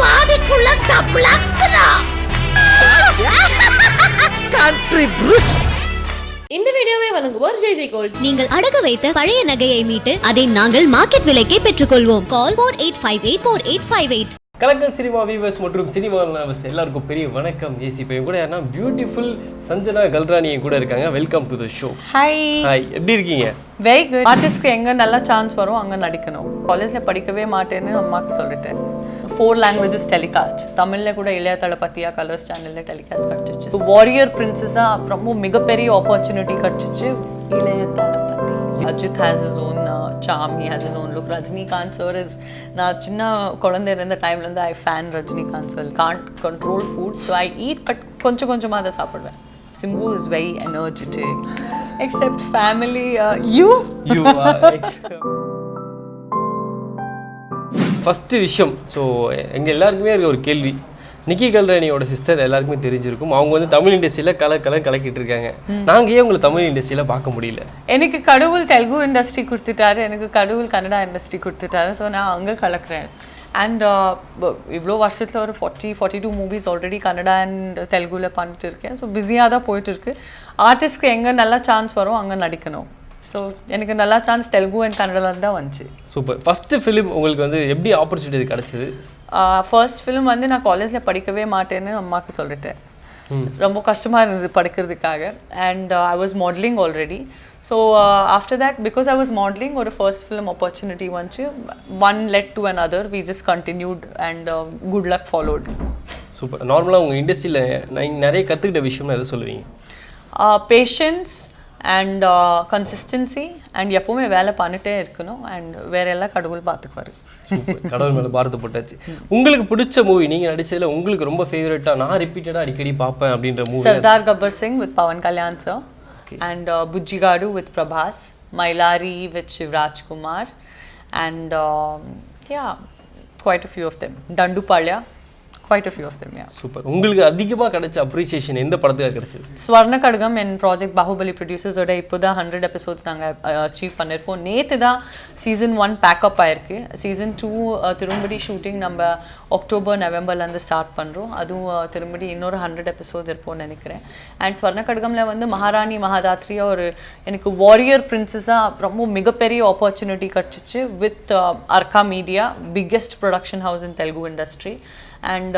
பாடிக்குள்ள double Akshara country fruit இந்த வீடியோவை வழங்குவோர் ஜெய் ஜெய் கோல்ட். நீங்கள் அடகு வைத்த பழைய நகையை மீட்டு அதை நாங்கள் மார்க்கெட் விலைக்கே பெற்றுக்கொள்வோம். Call four eight five eight four eight five eight கலக்கல் சினிமா வீவர்ஸ் மற்றும் சினிமா லவர்ஸ் எல்லாருக்கும் பெரிய வணக்கம். ஏசி இப்போ கூட யாருன்னா பியூட்டிஃபுல் சஞ்சனா கல்ராணி என் கூட இருக்காங்க. Welcome to the show hi hi எப்படி இருக்கீங்க? வெரி குட் ஆர்டிஸ்ட்க்கு எங்கே நல்லா சான்ஸ் வரும் அங்கே நடிக்கணும். காலேஜில் படிக்கவே மாட்டேன்னு அம்மாவுக்கு சொல்லிட்டேன். ஃபோர் லாங்குவேஜஸ் டெலிகாஸ்ட் தமிழில் கூட இளைய தளபதியா கலர்ஸ் சேனலில் டெலிகாஸ்ட் கிடச்சிச்சு வாரியர் பிரின்சஸாக ரொம்ப மிகப்பெரிய ஆப்பர்ச்சுனிட்டி கிடச்சிச்சு இளைய தளபதி Ajith has is own charm he has is own look Rajinikanth sir is நான் சின்ன குழந்தை இருந்த டைம்லேருந்து I fan Rajinikanth sir can't control food so I eat but கொஞ்சம் கொஞ்சமாக அதை சாப்பிடுவேன். Simbu is very energetic except family you you first விஷயம். So எங்கள் எல்லாருக்குமே இருக்க ஒரு கேள்வி. நிக்கி கல்ராணியோட சிஸ்டர் எல்லாருக்குமே தெரிஞ்சிருக்கும். அவங்க வந்து தமிழ் இண்டஸ்ட்ரியில் கலர் கலர் கலக்கிட்டு இருக்காங்க. நாங்கள் ஏன் உங்களை தமிழ் இண்டஸ்ட்ரியில் பார்க்க முடியல? எனக்கு கடவுள் தெலுங்கு இண்டஸ்ட்ரி கொடுத்துட்டாரு. எனக்கு கடவுள் கன்னடா இண்டஸ்ட்ரி கொடுத்துட்டாரு. ஸோ நான் அங்கே கலக்குறேன். அண்ட் இவ்வளோ வருஷத்தில் ஒரு forty forty two movies already Kannada and தெலுங்குல பண்ணிட்டு இருக்கேன். ஸோ பிஸியாக தான் போயிட்டு இருக்கு. ஆர்டிஸ்ட்க்கு எங்கே நல்லா சான்ஸ் வரும் அங்கே நடிக்கணும். ஸோ எனக்கு நல்லா சான்ஸ் தெலுங்கு அண்ட் கன்னடாவில் தான் வந்துச்சு. சூப்பர் ஃபஸ்ட்டு ஃபிலிம் உங்களுக்கு வந்து எப்படி ஆப்பர்ச்சுனிட்டி கிடைச்சது? ஃபர்ஸ்ட் ஃபிலிம் வந்து நான் காலேஜில் படிக்கவே மாட்டேன்னு அம்மாவுக்கு சொல்லிட்டேன். ரொம்ப கஷ்டமாக இருந்தது படிக்கிறதுக்காக. And I was modelling already so after that because I was modelling ஒரு ஃபர்ஸ்ட் ஃபிலிம் ஆப்பர்ச்சுனிட்டி வந்துச்சு. One led to another we just continued and good luck followed super நார்மலாக உங்கள் இண்டஸ்ட்ரியில் நீங்கள் நிறைய கற்றுக்கிட்ட விஷயம்னு எதை சொல்லுவீங்க? பேஷன்ஸ் அண்ட் கன்சிஸ்டன்சி அண்ட் எப்போவுமே வேலை பண்ணிட்டே இருக்கணும். அண்ட் வேற எல்லாம் கடவுள் பார்த்துக்குவாரு கடவுள் மேலே பாரத்தை போட்டாச்சு. உங்களுக்கு பிடிச்ச மூவி நீங்கள் நடிச்சதுல உங்களுக்கு ரொம்ப ஃபேவரட்டாக நான் ரிப்பீட்டடாக அடிக்கடி பார்ப்பேன் அப்படின்ற movie Gabbar Singh with Pawan Kalyan sir, and uh, Bujjigadu with Prabhas, Mailari with Shivraj Kumar, and um, yeah, quite a few of a few of them, yeah. Super உங்களுக்கு அதிகமாக கிடைச்ச அப்ரிசியேஷன் எந்த படத்துக்காக கிடைச்சது? ஸ்வர்ண கடகம் என் ப்ராஜெக்ட் பாகுபலி ப்ரொடியூசர்ஸோட இப்போ தான் hundred episodes நாங்கள் அச்சீவ் பண்ணியிருக்கோம் நேற்று தான் சீசன் ஒன் பேக்கப் ஆயிருக்கு. சீசன் டூ திரும்படி ஷூட்டிங் நம்ம அக்டோபர் நவம்பர்லேருந்து ஸ்டார்ட் பண்ணுறோம் அதுவும் திரும்படி இன்னொரு ஹண்ட்ரட் எபிசோட்ஸ் இருப்போம்னு நினைக்கிறேன். அண்ட் ஸ்வர்ண கடகமில் வந்து மகாராணி மகாதாத்ரியா ஒரு எனக்கு வாரியர் பிரின்சஸாக ரொம்ப மிகப்பெரிய ஆப்பர்ச்சுனிட்டி கிடச்சிச்சு with Arka media biggest production house in Telugu industry and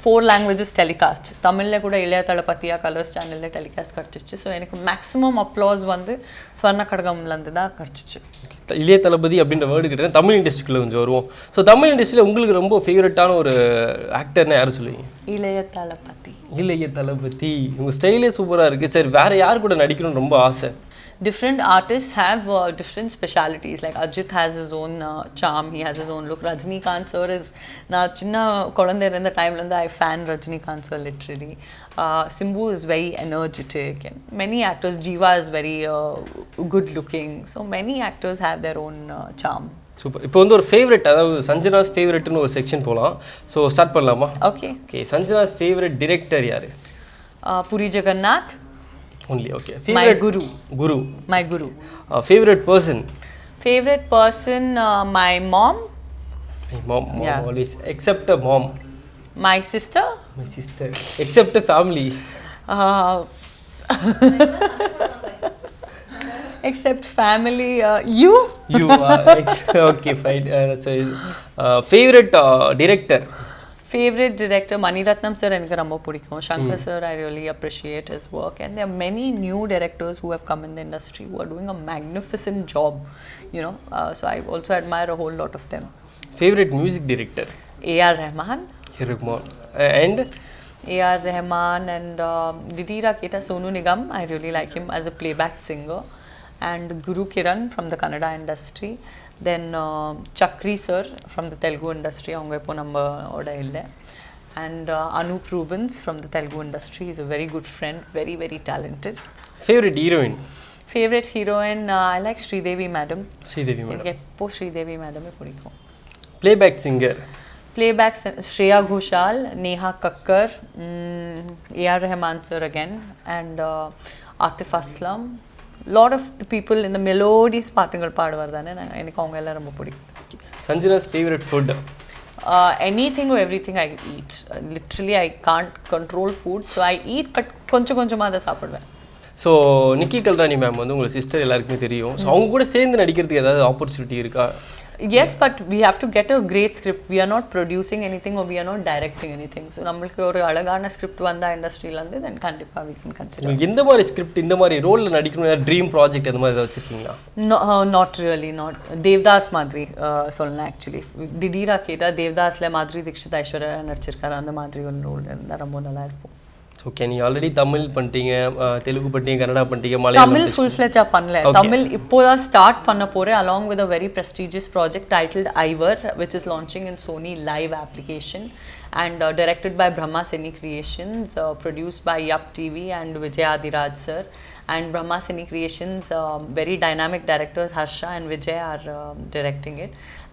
four languages telecast தமிழில் கூட இளைய தளபதியா கலர்ஸ் சேனலில் டெலிகாஸ்ட் கிடச்சிச்சு ஸோ எனக்கு மேக்ஸிமம் அப்ளாஸ் வந்து ஸ்வர்ண கடகம்லேருந்து தான் கிடச்சிச்சு இளைய தளபதி அப்படின்ற வேர்டு கிட்ட தமிழ் இண்டஸ்ட்ரிக்குள்ளே கொஞ்சம் வருவோம். ஸோ தமிழ் இண்டஸ்ட்ரியில் உங்களுக்கு ரொம்ப ஃபேவரட்டான ஒரு ஆக்டர்னா யார் சொல்லுவீங்க? இளைய தளபதி இளைய தளபதி உங்கள் ஸ்டைலே சூப்பராக இருக்குது சரி வேறு யார் கூட நடிக்கணும்னு ரொம்ப ஆசை? Different artists have uh, different specialities. Like Ajit has his own uh, charm. He has his own look. Rajinikanth sir is நான் சின்ன குழந்தை இருந்த டைம்லேருந்து I fan Rajinikanth sir literally Simbu is very energetic and many actors Jiiva is very good looking so many actors have their own charm super இப்போ வந்து ஒரு favourite அதாவது சஞ்சனாஸ் ஃபேவரட்னு ஒரு section போகலாம் ஸோ ஸ்டார்ட் பண்ணலாமா? Okay okay Sanjana's favourite director யார்? Puri Jagannadh Only, okay. Favorite My guru. Guru. My guru. Uh, favorite person? Favorite person, uh, my mom. My mom, mom Yeah. always. Except a mom. My sister. My sister. Except the family. Uh, except family. Uh, you. You are. Ex- okay, fine. Uh, so, uh, favorite uh, director? Maniratnam sir எனக்கு ரொம்ப பிடிக்கும் shankar sir i really appreciate his work and there are many new directors who have come in the industry who are doing a magnificent job you know uh, so i also admire a whole lot of them favourite music director ar rahman இருக்குமான் and A.R. Rahman and um, Didira Keta Sonu Nigam. I really like him as a playback singer. And Guru Kiran from the Kannada uh, Chakri sir from the Telugu industry. அவங்க இப்போ நம்ம ஓட இல்லை and uh, Anup Rubens from the Telugu industry. He's a very good friend, very very talented. Favourite heroine Favorite heroine, uh, I like Sridevi madam. Sridevi madam எப்போ ஸ்ரீதேவி மேடமே பிடிக்கும் playback singer Playback Shreya Ghoshal, Neha Kakkar, mm, A.R. Rahman sir again, and uh, Atif Aslam. Of the people in the melodies பாட்டுங்கள் பாடுவார் தானே நான் எனக்கு அவங்க எல்லாம் ரொம்ப பிடிக்கும் Sanjana's favourite food anything or everything I eat. Uh, literally, I can't control food, so I eat, but கொஞ்சம் கொஞ்சமாக அதை சாப்பிடுவேன். ஸோ நிக்கி கல்ராணி மேம் வந்து உங்கள் சிஸ்டர் எல்லாருக்குமே தெரியும். ஸோ அவங்க கூட சேர்ந்து நடிக்கிறதுக்கு ஏதாவது ஆப்பர்ச்சுனிட்டி இருக்கா? Yes, but we have to get a great script. We are not producing anything or we are not directing anything. So நம்மளுக்கு ஒரு அழகான ஸ்கிரிப்ட் வந்தா இண்டஸ்ட்ரியிலேருந்து தென் கண்டிப்பாக can consider. உங்களுக்கு எந்த மாதிரி ஸ்கிரிப்ட் இந்த மாதிரி ரோலில் நடிக்கணும் ட்ரீம் ப்ராஜெக்ட் அந்த மாதிரி ஏதாவது வச்சிருக்கீங்களா No, uh, not really, not. Devdas மாதிரி uh, சொல்லலாம் ஆக்சுவலி திடீரா கேட்டால் தேவ்தாஸ்ல மாதிரி தீக்ஷித் ஐஸ்வர்யா நடிச்சிருக்காரு அந்த மாதிரி ஒரு ரோல் இருந்தால் ரொம்ப நல்லா இருக்கும் ஓகே நீங்கள் ஆல்ரெடி தமிழ் பண்ணிட்டீங்க தெலுங்கு பண்ணிட்டீங்க கன்னடா பண்ணிட்டீங்க மலையாளம் தமிழ் ஃபுல் ஃப்ளெஜாக பண்ணல. தமிழ் இப்போதான் ஸ்டார்ட் பண்ண போறேன் along with a very prestigious project titled Iver which is launching in Sony live application and uh, directed by Brahma Cine Creations uh, produced by Yup TV and Vijay Adiraj sir and Brahma Cine Creations um, very dynamic directors Harsha and Vijay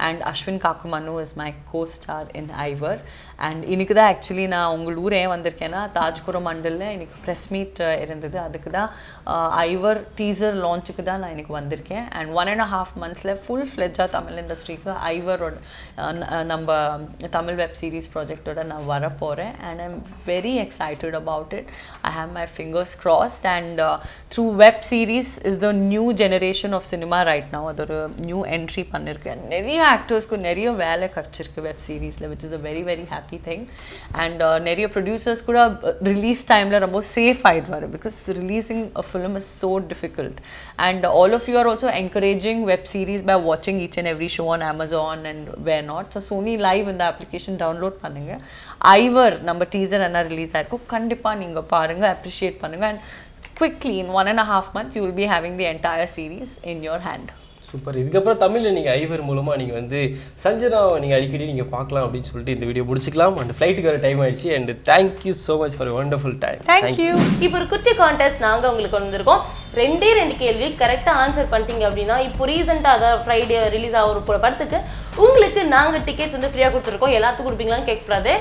and Ashwin Kakumanu is my co star in Aivar and இன்றைக்கி இன்னைக்கு தான் actually நான் உங்கள் ஊர் ஏன் வந்திருக்கேன்னா தாஜ்குரம் மண்டலில் இன்னைக்கு press meet இருந்தது. அதுக்கு தான் ஐவர் டீசர் லான்ச்சுக்கு தான் நான் இன்றைக்கி வந்திருக்கேன். அண்ட் ஒன் அண்ட் ஹாஃப் மந்த்ஸில் ஃபுல் ஃப்ளெஜாக தமிழ் இண்டஸ்ட்ரிக்கு ஐவரோட நம்ம தமிழ் வெப் சீரிஸ் ப்ராஜெக்டோட நான் வரப்போகிறேன் and I'm very excited about it I have my fingers crossed and true web series is the new generation of cinema right நான் அது ஒரு நியூ என்ட்ரி பண்ணியிருக்கேன் நிறைய ஆக்டர்ஸ்க்கு நிறைய வேலை கிடச்சிருக்கு வெப் சீரீஸில் which is a very very happy thing and நிறைய ப்ரொடியூசர்ஸ் கூட ரிலீஸ் டைமில் ரொம்ப safe ஆகிடுவார் because releasing a film is so difficult and all of you are also encouraging web series by வாட்சிங் each and every show on Amazon and where not so Sony LIV இந்த application download பண்ணுங்கள் ஐவர் நம்ம teaser என்ன release ஆயிருக்கும் கண்டிப்பாக நீங்கள் பாருங்கள் appreciate பண்ணுங்கள் and quickly in one and half month you will be having the entire series in your hand super இதுக்கப்புறம் தமிழில் நீங்கள் ஐவர் மூலமாக நீங்கள் வந்து சஞ்சனாவை நீங்கள் அடிக்கடி நீங்கள் பார்க்கலாம் அப்படின்னு சொல்லிட்டு இந்த வீடியோ முடிச்சுக்கலாம். அண்ட் ஃப்ளைட்டுக்கு வர டைம் ஆயிடுச்சு. And thank you so much for wonderful time thank you இப்போ ஒரு குட்டி கான்டெஸ்ட் நாங்க உங்களுக்கு வந்திருக்கோம். ரெண்டே ரெண்டு கேள்வி கரெக்டா ஆன்சர் பண்ணிட்டீங்க அப்படின்னா இப்போ ரீசெண்டா அதாவது ஃப்ரைடே ரிலீஸ் ஆகிற படத்துக்கு உங்களுக்கு நாங்க டிக்கெட்ஸ் வந்து ஃப்ரீயா கொடுத்துருக்கோம். எல்லாத்துக்கும் கொடுப்பீங்களான்னு கேட்கக்கூடாது.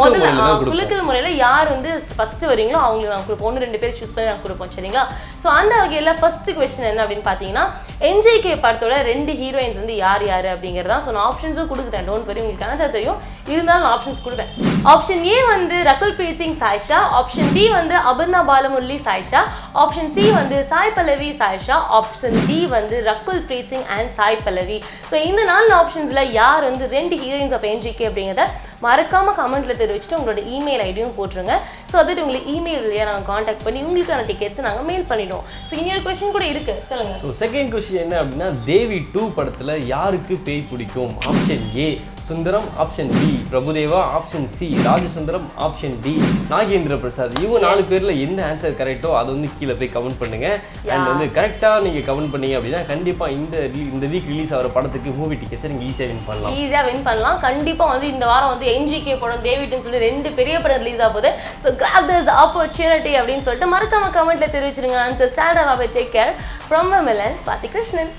முதல்ல தான். குலுக்கல் முறையில யார் வந்து ஃபர்ஸ்ட் வரீங்களோ அவங்களுக்கு நாங்கள் கொடுப்போம். ஒன்று ரெண்டு பேர் சூஸ் பண்ணி நாங்கள் கொடுப்போம் சரிங்களா? ஸோ அந்த வகையில் ஃபர்ஸ்ட் கொஸ்டின் என்ன அப்படின்னு பார்த்தீங்கன்னா என்ஜேகே படத்தோட ரெண்டு ஹீரோயின்ஸ் வந்து யார் யார் அப்படிங்கிறதா? ஸோ நான் ஆப்ஷன்ஸும் கொடுக்குறேன் டோன்ட் வரி உங்களுக்கு ஆன்சர் தெரியும்? இருந்தாலும் ஆப்ஷன்ஸ் கொடுப்பேன். ஆப்ஷன் ஏ வந்து ரகுல் பிரீத் சிங் சாயிஷா. ஆப்ஷன் பி வந்து அபர்ணா பாலமுரளி சாயிஷா. ஆப்ஷன் சி வந்து சாய் பல்லவி சாயிஷா. ஆப்ஷன் டி வந்து ரகுல் பிரீத் சிங் அண்ட் சாய் பல்லவி. ஸோ இந்த நாலு ஆப்ஷன்ஸில் யார் வந்து ரெண்டு ஹீரோயின்ஸ் ஆஃப் என்ஜிகே அப்படிங்கிறத மறக்காமல் கமெண்ட்ல தெரிவிச்சுட்டு உங்களோட இமெயில் ஐடியும் போட்டுருங்க. ஸோ அது உங்களுக்கு இமெயில் வழியாக நாங்கள் காண்டாக்ட் பண்ணி உங்களுக்கான டிக்கெட்ஸ் நாங்கள் மெயில் பண்ணிடுவோம். ஸோ இன்னொரு கொஸ்டின் கூட இருக்கு. சொல்லுங்க. ஸோ செகண்ட் கொஸ்டின் என்ன அப்படின்னா தேவி டூ படத்தில் யாருக்கு பேய் பிடிக்கும்? Option A Sundaram option B Prabhudeva option C Rajasundaram option D Nagendra Prasad. இவங்க நாலு பேர்ல எந்த ஆன்சர் கரெக்டோ அதை வந்து கீழே போய் கமெண்ட் பண்ணுங்க. அண்ட் வந்து கரெக்டாக நீங்க கமெண்ட் பண்ணீங்க அப்படின்னா கண்டிப்பா இந்த இந்த வீக் ரிலீஸ் ஆகிற படத்துக்கு மூவி டிக்கெட்ஸை நீங்க ஈஸியாக வின் பண்ணலாம். ஈஸியாக வின் பண்ணலாம். கண்டிப்பாக வந்து இந்த வாரம் வந்து என்ஜிகே படம் டேவிட்னு சொல்லி ரெண்டு பெரிய படம் ரிலீஸ் ஆக போகுது. ஸோ கிராப் திஸ் ஆப்பர்ச்சுனிட்டி அப்படின்னு சொல்லிட்டு மறக்காம கமெண்ட்ல தெரிவிச்சிருங்க. Answer standard take care from Milan Swathi Krishnan